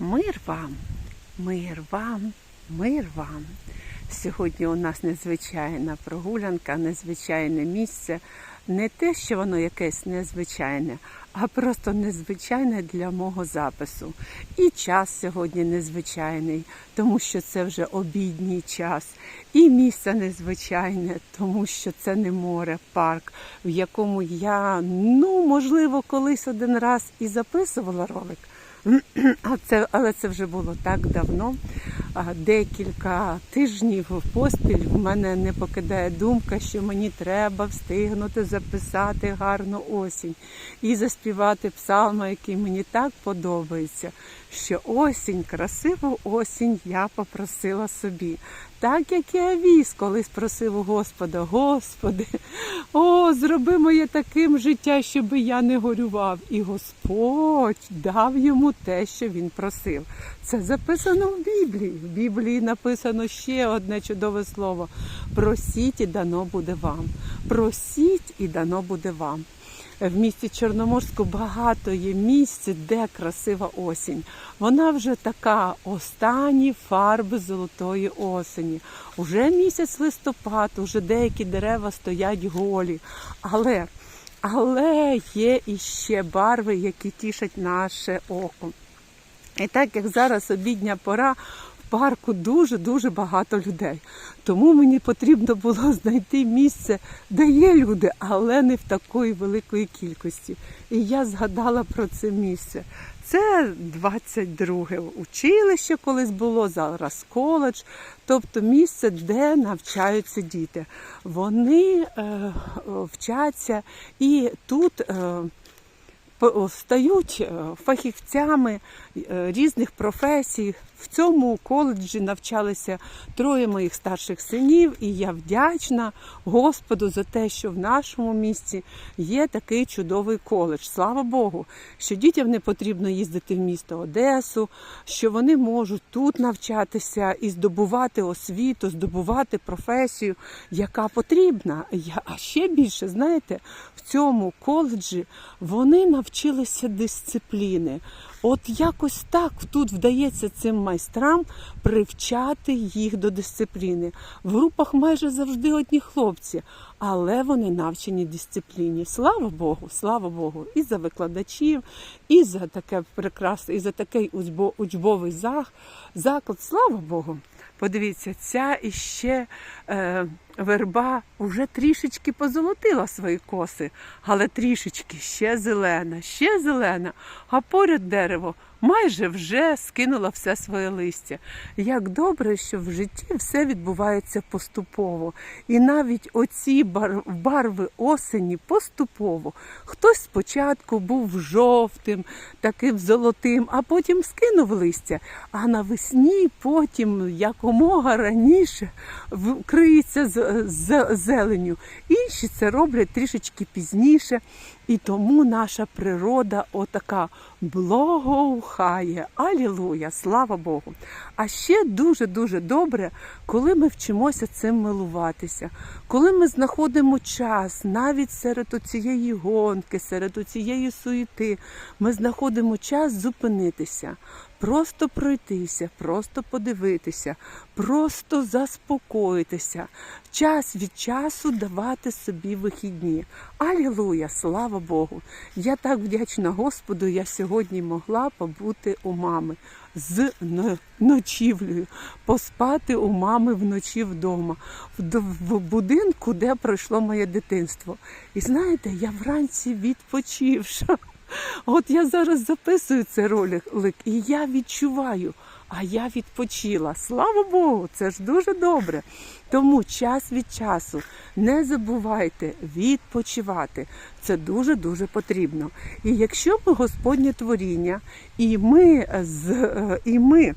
Мир вам, мир вам, мир вам. Сьогодні у нас незвичайна прогулянка, незвичайне місце. Не те, що воно якесь незвичайне, а просто незвичайне для мого запису. І час сьогодні незвичайний, тому що це вже обідній час. І місце незвичайне, тому що це не море, парк, в якому я, ну, можливо, колись один раз і записувала ролик. Це, але це вже було так давно. Декілька тижнів поспіль в мене не покидає думка, що мені треба встигнути записати гарну осінь і заспівати псалма, який мені так подобається. Що осінь, красиву осінь я попросила собі. Так як і Авіс колись просив у Господа, Господи, о, зроби моє таким життя, щоб я не горював. І Господь дав йому те, що він просив. Це записано в Біблії. В Біблії написано ще одне чудове слово: просіть і дано буде вам. Просіть і дано буде вам. В місті Чорноморську багато є місць, де красива осінь. Вона вже така останні фарби золотої осені. Уже місяць листопад, уже деякі дерева стоять голі. Але, але є іще барви, які тішать наше око. І так як зараз обідня пора, парку дуже-дуже багато людей. Тому мені потрібно було знайти місце, де є люди, але не в такої великої кількості. І я згадала про це місце. Це 22 училище колись було, зараз коледж, тобто місце, де навчаються діти. Вони е, вчаться і тут. Е, стають е, фахівцями е, різних професій. В цьому коледжі навчалися троє моїх старших синів, і я вдячна Господу за те, що в нашому місті є такий чудовий коледж. Слава Богу, що дітям не потрібно їздити в місто Одесу, що вони можуть тут навчатися і здобувати освіту, здобувати професію, яка потрібна. А ще більше, знаєте, в цьому коледжі вони навчилися дисципліни. От якось так тут вдається цим майстрам привчати їх до дисципліни. В групах майже завжди одні хлопці, але вони навчені дисципліні. Слава Богу, слава Богу, і за викладачів, і за таке прекрасне, і за такий учбовий заклад. Слава Богу. Подивіться, ця іще е, верба вже трішечки позолотила свої коси, але трішечки ще зелена, ще зелена, а поряд дерево майже вже скинуло все своє листя. Як добре, що в житті все відбувається поступово. І навіть оці барви осені поступово. Хтось спочатку був жовтим, таким золотим, а потім скинув листя. А навесні потім якомога раніше вкриється з, з зеленю. Інші це роблять трішечки пізніше. І тому наша природа отака благоухає. Алілуя, слава Богу. А ще дуже-дуже добре, коли ми вчимося цим милуватися, коли ми знаходимо час навіть серед цієї гонки, серед цієї суєти, ми знаходимо час зупинитися, просто пройтися, просто подивитися, просто заспокоїтися, час від часу давати собі вихідні. Алілуя, слава Богу! Я так вдячна Господу, я сьогодні могла побути у мами з ночівлею, поспати у мами вночі вдома, в, будинку, де пройшло моє дитинство. І знаєте, я вранці відпочивша. От я зараз записую цей ролик, і я відчуваю, а я відпочила. Слава Богу, це ж дуже добре. Тому час від часу не забувайте відпочивати. Це дуже дуже потрібно. І якщо ми Господнє творіння, і ми з і ми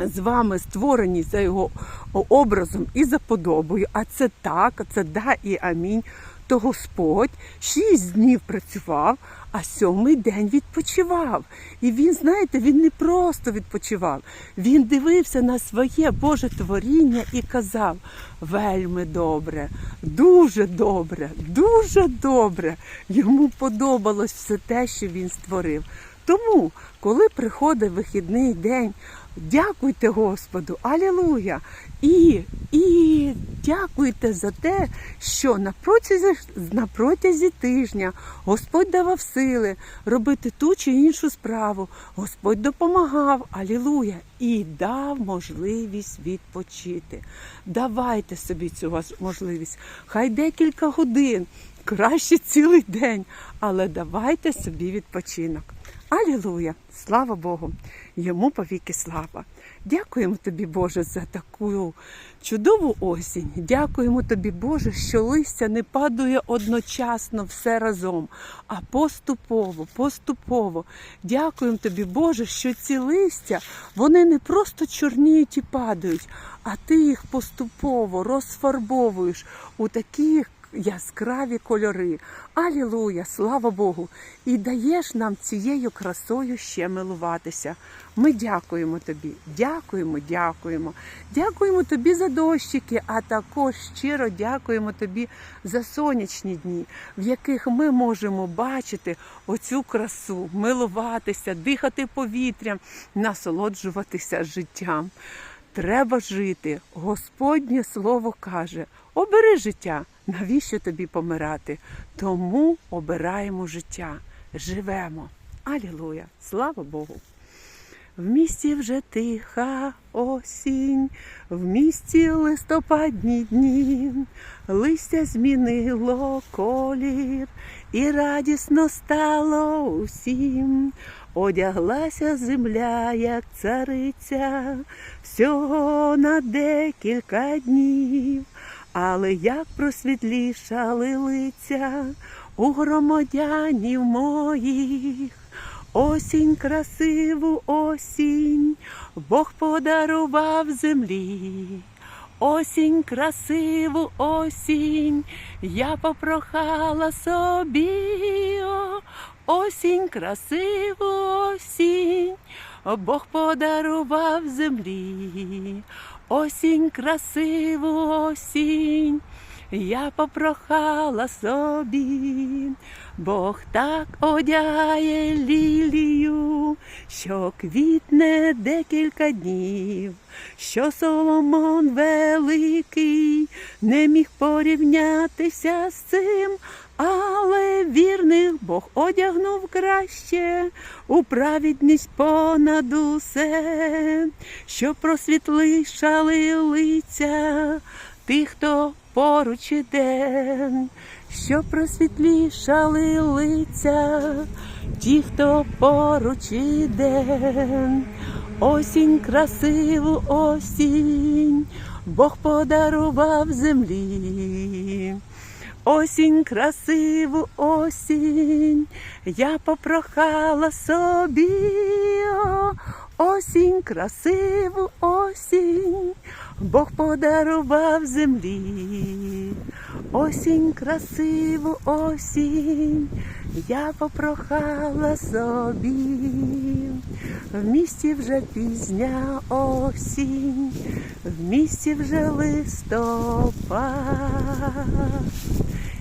з вами створені за його образом і за подобою, а це так, це да і амінь. То Господь шість днів працював, а сьомий день відпочивав. І він, знаєте, він не просто відпочивав. Він дивився на своє Боже творіння і казав: вельми добре, дуже добре, дуже добре. Йому подобалось все те, що він створив. Тому, коли приходить вихідний день, дякуйте Господу, Алілуя! І, і дякуйте за те, що на протязі, на протязі тижня Господь давав сили робити ту чи іншу справу. Господь допомагав, Алілуя, і дав можливість відпочити. Давайте собі цю можливість. Хай декілька годин, краще цілий день, але давайте собі відпочинок. Алілуя! Слава Богу! Йому повіки слава! Дякуємо тобі, Боже, за таку чудову осінь. Дякуємо тобі, Боже, що листя не падає одночасно все разом, а поступово, поступово. Дякуємо тобі, Боже, що ці листя вони не просто чорніють і падають, а ти їх поступово розфарбовуєш у такі яскраві кольори. Алілуя, слава Богу! І даєш нам цією красою ще милуватися. Ми дякуємо тобі, дякуємо, дякуємо. Дякуємо тобі за дощики, а також щиро дякуємо тобі за сонячні дні, в яких ми можемо бачити оцю красу, милуватися, дихати повітрям, насолоджуватися життям. Треба жити. Господнє слово каже: обери життя, навіщо тобі помирати? Тому обираємо життя, живемо. Алілуя! Слава Богу! В місті вже тиха осінь, в місті листопадні дні, листя змінило колір, і радісно стало усім. Одяглася земля, як цариця, всього на декілька днів, але як просвітлішали лиця у громадянів моїх. Осінь красиву осінь, Бог подарував землі. Осінь красиву осінь, я попрохала собі. Осінь красиву осінь, Бог подарував землі. Осінь красиву осінь, я попрохала собі. Бог так одяє лілію, що квітне декілька днів, що Соломон великий не міг порівнятися з цим, але вірних Бог одягнув краще у праведність понад усе, що просвітлишали лиця тих, хто поруч іде що просвітлішали лиця, ті, хто поруч іде, осінь красиву осінь, Бог подарував землі. Осінь красиву осінь, я попрохала собі. Осінь красиву осінь, Бог подарував землі. Осінь красиву осінь, я попрохала собі. В місті вже пізня осінь, в місті вже листопад.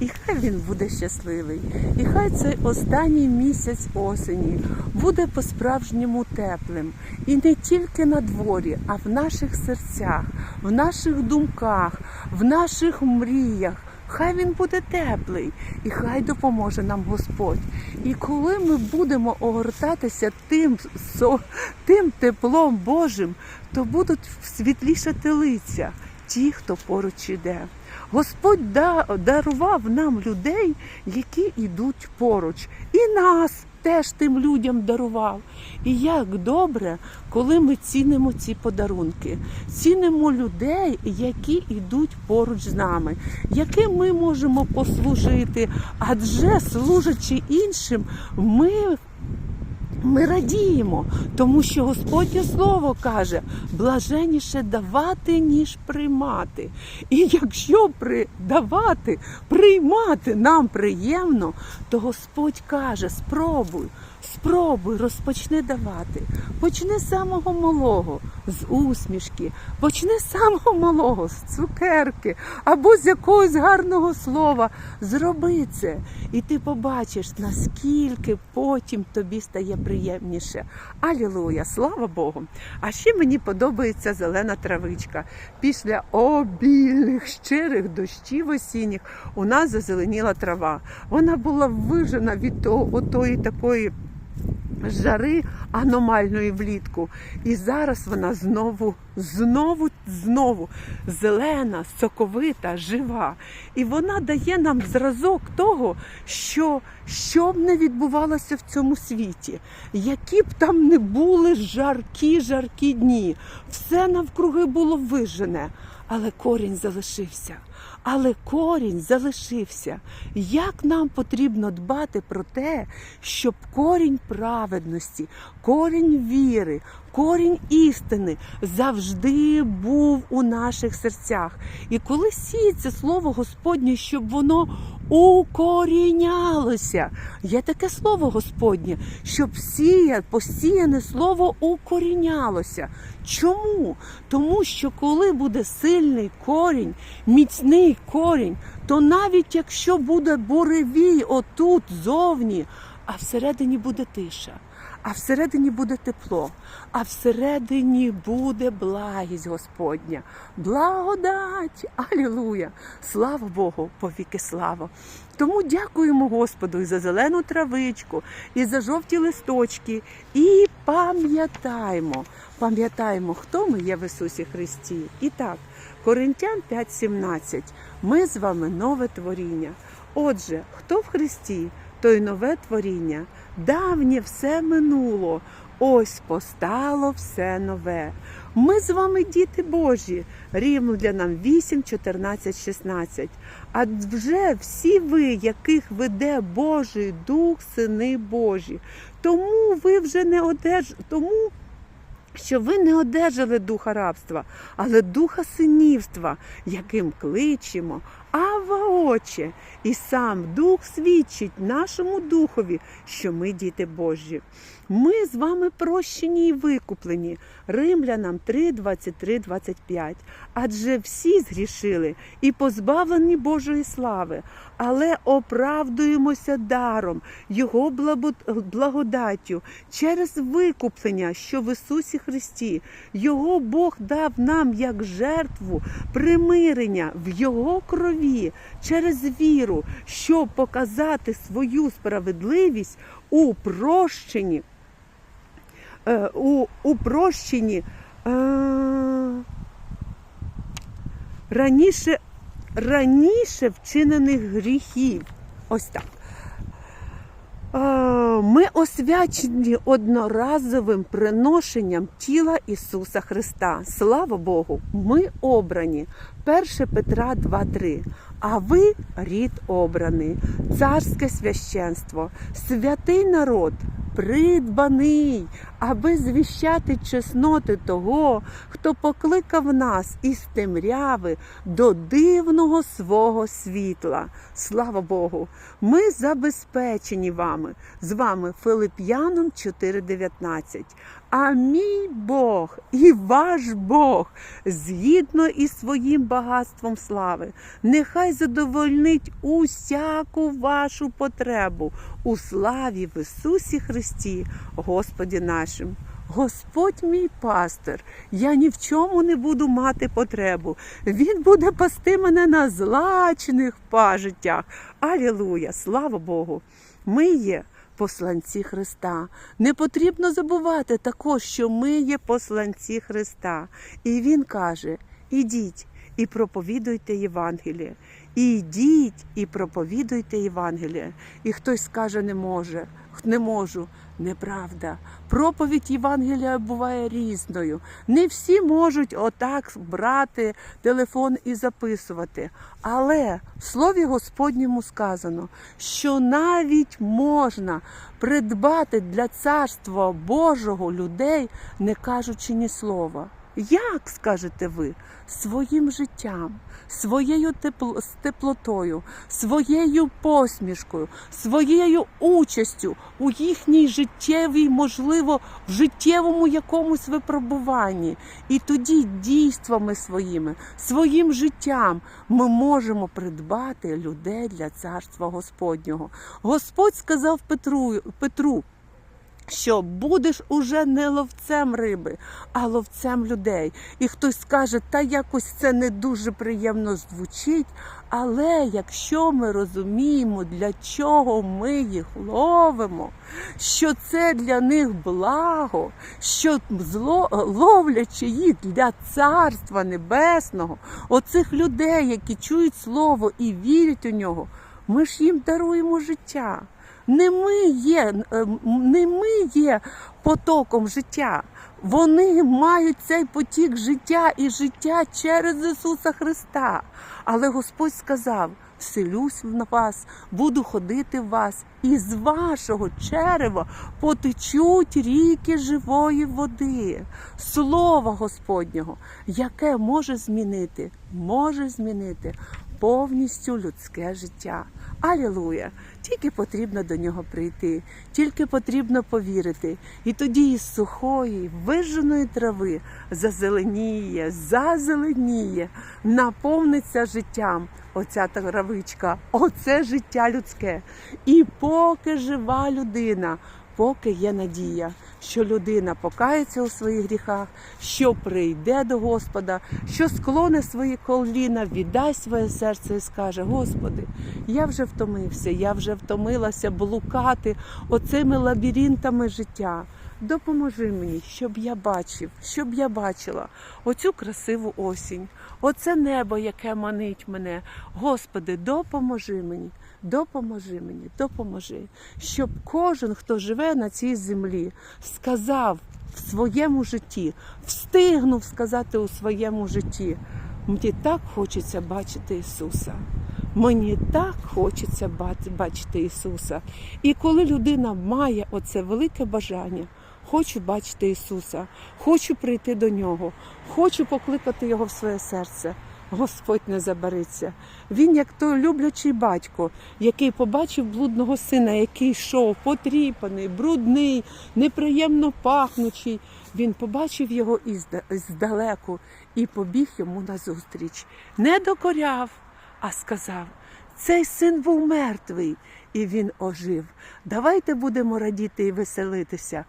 І хай він буде щасливий, і хай цей останній місяць осені буде по-справжньому теплим. І не тільки на дворі, а в наших серцях, в наших думках, в наших мріях. Хай він буде теплий, і хай допоможе нам Господь. І коли ми будемо огортатися тим, тим теплом Божим, то будуть світлішати лиця ті, хто поруч іде. Господь да- дарував нам людей, які йдуть поруч, і нас теж тим людям дарував. І як добре, коли ми цінимо ці подарунки, цінимо людей, які йдуть поруч з нами, яким ми можемо послужити, адже служачи іншим, ми ми радіємо, тому що Господнє Слово каже, блаженіше давати, ніж приймати. І якщо давати, приймати нам приємно, то Господь каже, спробуй, Спробуй, розпочни давати. Почни з самого малого, з усмішки, почни з самого малого, з цукерки або з якогось гарного слова. Зроби це, і ти побачиш, наскільки потім тобі стає приємніше. Алілуя, слава Богу! А ще мені подобається зелена травичка. Після обільних щирих дощів осінніх у нас зазеленіла трава. Вона була вижена від того, отої такої жари аномальної влітку. І зараз вона знову, знову, знову зелена, соковита, жива. І вона дає нам зразок того, що, що б не відбувалося в цьому світі, які б там не були жаркі, жаркі дні. Все навкруги було вижене, але корінь залишився. Але корінь залишився. Як нам потрібно дбати про те, щоб корінь праведності, корінь віри, корінь істини завжди був у наших серцях. І коли сіється слово Господнє, щоб воно укорінялося. Є таке слово Господнє, щоб сіє, посіяне слово укорінялося. Чому? Тому що коли буде сильний корінь, міцний корінь, то навіть якщо буде буревій отут зовні, а всередині буде тиша, а всередині буде тепло, а всередині буде благість Господня. Благодать! Алілуя! Слава Богу, повіки слава! Тому дякуємо Господу і за зелену травичку, і за жовті листочки. І пам'ятаємо, пам'ятаємо, хто ми є в Ісусі Христі. І так, Коринтян 5:17. Ми з вами нове творіння. Отже, хто в Христі, той нове творіння. Давнє все минуло. Ось постало все нове. Ми з вами діти Божі. Римлянам 8, 14, 16. А вже всі ви, яких веде Божий Дух, сини Божі. Тому ви вже не одерж... тому що ви не одержали духа рабства, але духа синівства, яким кличемо, Ава Отче, і сам Дух свідчить нашому духові, що ми діти Божі. Ми з вами прощені і викуплені. Римлянам 3, 23, 25. Адже всі згрішили і позбавлені Божої слави, але оправдуємося даром, Його благодаттю через викуплення, що в Ісусі Христі. Його Бог дав нам як жертву примирення в Його крові через віру, щоб показати свою справедливість у прощенні. е, У, у прощенні е, раніше, раніше вчинених гріхів. Ось так. Ми освячені одноразовим приношенням тіла Ісуса Христа. Слава Богу! Ми обрані. 1 Петра 2.3. А ви рід обраний, царське священство, святий народ, придбаний, аби звіщати чесноти того, хто покликав нас із темряви до дивного свого світла. Слава Богу! Ми забезпечені вами, з вами Филип'яном 4.19. А мій Бог і ваш Бог, згідно із своїм багатством слави, нехай задовольнить усяку вашу потребу у славі в Ісусі Христі, Господі нашим. Господь мій пастир, я ні в чому не буду мати потребу. Він буде пасти мене на злачних пажиттях. Алілуя! Слава Богу! Ми є посланці Христа. Не потрібно забувати також, що ми є посланці Христа. І Він каже: ідіть і проповідуйте Євангеліє. Ідіть і проповідуйте Євангеліє. І хтось скаже, не може, не можу. Неправда. Проповідь Євангелія буває різною. Не всі можуть отак брати телефон і записувати. Але в Слові Господньому сказано, що навіть можна придбати для царства Божого людей, не кажучи ні слова. Як скажете ви? Своїм життям, своєю тепло, теплотою, своєю посмішкою, своєю участю у їхній життєвій, можливо, в життєвому якомусь випробуванні. І тоді дійствами своїми, своїм життям ми можемо придбати людей для царства Господнього. Господь сказав Петру, Петру що будеш уже не ловцем риби, а ловцем людей. І хтось скаже, та якось це не дуже приємно звучить. Але якщо ми розуміємо, для чого ми їх ловимо, що це для них благо, що зло, ловлячи їх для царства небесного, оцих людей, які чують слово і вірять у нього, ми ж їм даруємо життя. Не ми є, е, не ми є потоком життя. Вони мають цей потік життя і життя через Ісуса Христа. Але Господь сказав: вселюсь в вас, буду ходити в вас, і з вашого черева потечуть ріки живої води, Слова Господнього, яке може змінити, може змінити повністю людське життя. Алілуя! Тільки потрібно до нього прийти, тільки потрібно повірити. І тоді із сухої, виженої трави зазеленіє, зазеленіє, наповниться життям. Оця травичка, оце життя людське. І поки жива людина, поки є надія, що людина покається у своїх гріхах, що прийде до Господа, що склоне свої коліна, віддасть своє серце і скаже: Господи, я вже втомився, я вже втомилася блукати оцими лабіринтами життя. Допоможи мені, щоб я бачив, щоб я бачила оцю красиву осінь, оце небо, яке манить мене. Господи, допоможи мені, допоможи мені, допоможи, щоб кожен, хто живе на цій землі, сказав в своєму житті, встигнув сказати у своєму житті. Мені так хочеться бачити Ісуса. Мені так хочеться бачити Ісуса. І коли людина має оце велике бажання, хочу бачити Ісуса, хочу прийти до Нього, хочу покликати Його в своє серце. Господь не забариться. Він, як той люблячий батько, який побачив блудного сина, який йшов потріпаний, брудний, неприємно пахнучий. Він побачив його здалеку і побіг йому назустріч. Не докоряв, а сказав: цей син був мертвий, і він ожив. Давайте будемо радіти і веселитися.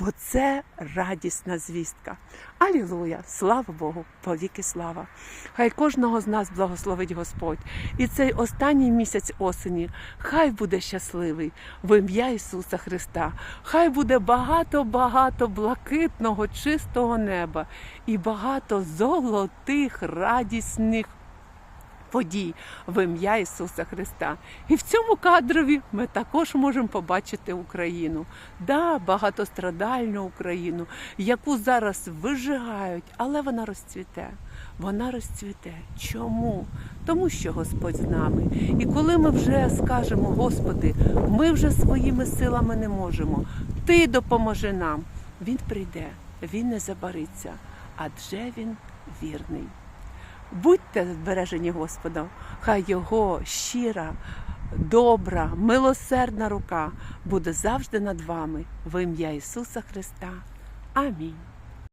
Бо це радісна звістка. Алілуя! Слава Богу! Повіки слава! Хай кожного з нас благословить Господь. І цей останній місяць осені хай буде щасливий в ім'я Ісуса Христа. Хай буде багато-багато блакитного, чистого неба і багато золотих, радісних подій в ім'я Ісуса Христа. І в цьому кадрові ми також можемо побачити Україну, да, багатострадальну Україну, яку зараз вижигають, але вона розцвіте. Вона розцвіте. Чому? Тому що Господь з нами. І коли ми вже скажемо, Господи, ми вже своїми силами не можемо, Ти допоможи нам. Він прийде, він не забариться, адже він вірний. Будьте збережені Господом, хай Його щира, добра, милосердна рука буде завжди над вами в ім'я Ісуса Христа. Амінь.